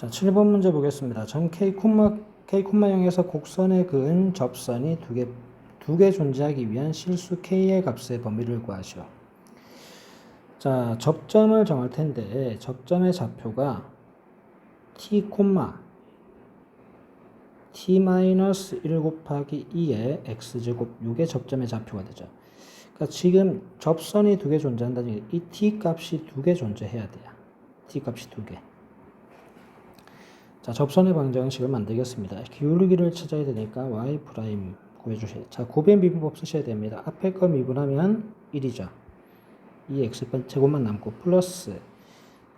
자, 7번 문제 보겠습니다. 점 K, K, 0에서 곡선에 그은 접선이 두 개, 두 개 존재하기 위한 실수 K의 값의 범위를 구하시오. 자, 접점을 정할 텐데, 접점의 좌표가 T, T-1 곱하기 2의 X제곱, 이게 접점의 좌표가 되죠. 그러니까 지금 접선이 두 개 존재한다는 이 T 값이 두 개 존재해야 돼요. T 값이 두 개. 자, 접선의 방정식을 만들겠습니다. 기울기를 찾아야 되니까 y 프라임 구해주세요. 자, 고변 미분법 쓰셔야 됩니다. 앞에 거 미분하면 1이죠. 이 x 제곱만 남고 플러스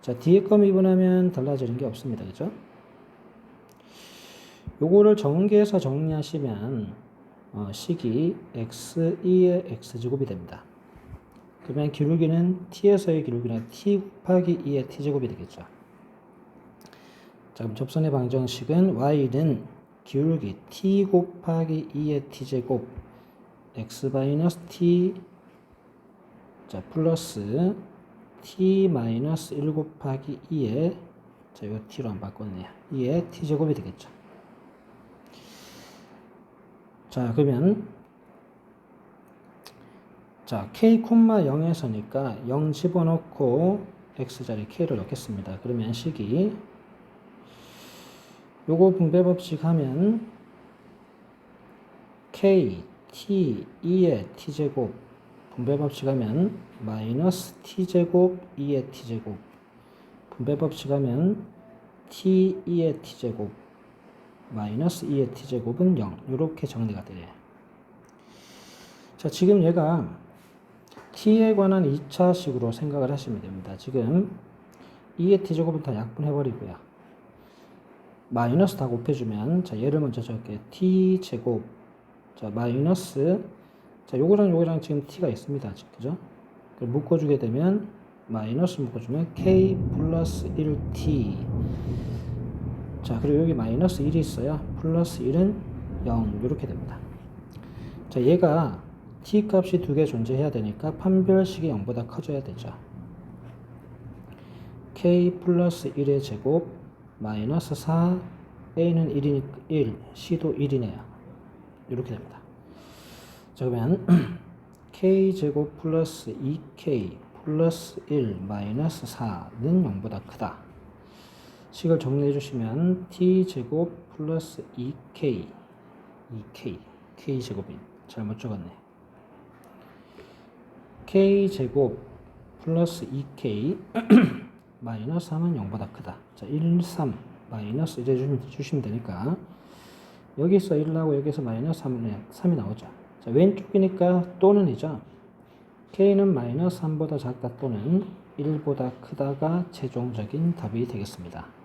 자, 뒤에 거 미분하면 달라지는 게 없습니다. 그죠? 요거를 전개해서 정리하시면 어, 식이 x2의 x제곱이 됩니다. 그러면 기울기는 t에서의 기울기는 t 곱하기 2의 t제곱이 되겠죠. 자, 그럼 접선의 방정식은 y는 기울기 t 곱하기 2의 t제곱 x 마이너스 t 자 플러스 t 마이너스 1 곱하기 2의 자 이거 t로 안 바꿨네요. 2의 t제곱이 되겠죠. 자 그러면 자 k 0에서니까 0 집어넣고 x자리 k를 넣겠습니다. 그러면 식이 요거 분배 법칙 하면 k t 2의 t제곱 분배 법칙 하면 마이너스 t제곱 2의 t제곱 분배 법칙 하면 t 2의 t제곱 마이너스 2의 t제곱은 0 이렇게 정리가 돼요 자 지금 얘가 t에 관한 2차식으로 생각을 하시면 됩니다. 지금 2의 t제곱은 다 약분해버리고요 마이너스 다 곱해주면 자 얘를 먼저 적게 t 제곱 자 마이너스 자 요거랑 요거랑 지금 t가 있습니다 아직. 그죠? 묶어주게 되면 마이너스 묶어주면 k 플러스 1t 자 그리고 여기 마이너스 1이 있어요. 플러스 1은 0 이렇게 됩니다. 자 얘가 t 값이 두 개 존재해야 되니까 판별식이 0보다 커져야 되죠. K 플러스 1의 제곱 마이너스 4 a는 1이니까 1 c도 1이네요. 이렇게 됩니다. 자 그러면 k제곱 플러스 2k 플러스 1 마이너스 4는 0보다 크다. 식을 정리해 주시면 t제곱 플러스 2k 2k k제곱이 잘못 적었네. K제곱 플러스 2k 마이너스 3은 0보다 크다. 자, 1, 3 마이너스 이제 주시면, 되니까 여기서 1 나오고 여기서 마이너스 3이, 3이 나오죠. 자, 왼쪽이니까 또는이죠. k는 마이너스 3보다 작다 또는 1보다 크다가 최종적인 답이 되겠습니다.